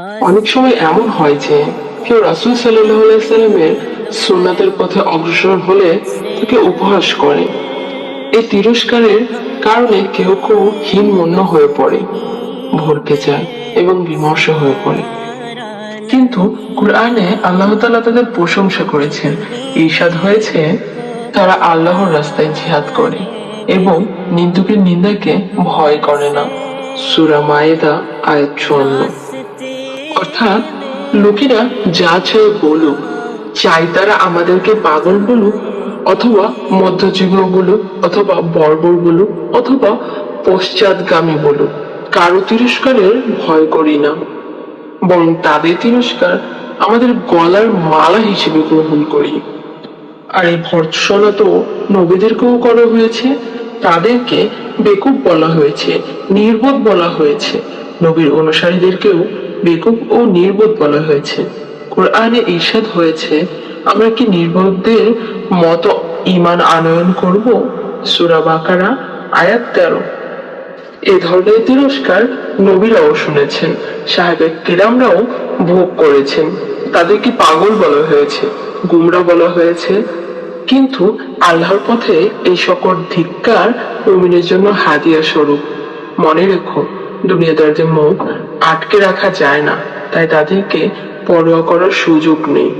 অনেক সময় এমন হয় যে কেউ রাসুল সাল্লামের সুন্নাতের পথে অগ্রসর হলে তাকে উপহাস করে। এই তিরস্কারের কারণে কেউ কেউ হীনমন্য হয়ে পড়ে, ভরকে যায় এবং বিমর্ষ হয়ে পড়ে। কিন্তু কোরআনে আল্লাহ তাআলা তাদের প্রশংসা করেছেন ঈর্ষাদ হয়েছে তারা আল্লাহর রাস্তায় জিহাদ করে এবং নিন্দুকের নিন্দাকে ভয় করে না। সূরা মায়েদা, আয়াত চুয়ান্ন। অর্থাৎ লোকেরা যা চায় বলুক, চাই তারা আমাদেরকে পাগল বলুক, অথবা মধ্যযুগ বলুক, অথবা বর্বর বলুক, অথবা পশ্চাৎগামী বলুক, কারও তিরস্কারের ভয় করি না। বরং তাদের তিরস্কার আমাদের গলার মালা হিসেবে গ্রহণ করি। আর এই ভর্ৎসনা তো নবীদেরকেও করা হয়েছে, তাদেরকে বেকুব বলা হয়েছে, নির্বোধ বলা হয়েছে। নবীর অনুসারীদেরকেও বেকুব ও নির্বোধ বলা হয়েছে। কোরআনে ঈর্ষাদ হয়েছে, আমরা কি নির্বোধদের মতো ইমান আনয়ন করব? সূরা বাকারা, আয়াত তেরো। এ ধরনের তিরস্কার নবীরাও শুনেছেন সাহেবের কিরামরাও ভোগ করেছেন। তাদেরকে পাগল বলা হয়েছে, গুমরা বলা হয়েছে। কিন্তু আল্লাহর পথে এই সকল ধিক্কার মুমিনের জন্য হাদিয়া স্বরূপ। মনে রেখো দুনিয়াদারদের মুখ আটকে রাখা যায় না তাই তাদেরকে পরোয়া করার সুযোগ নেই।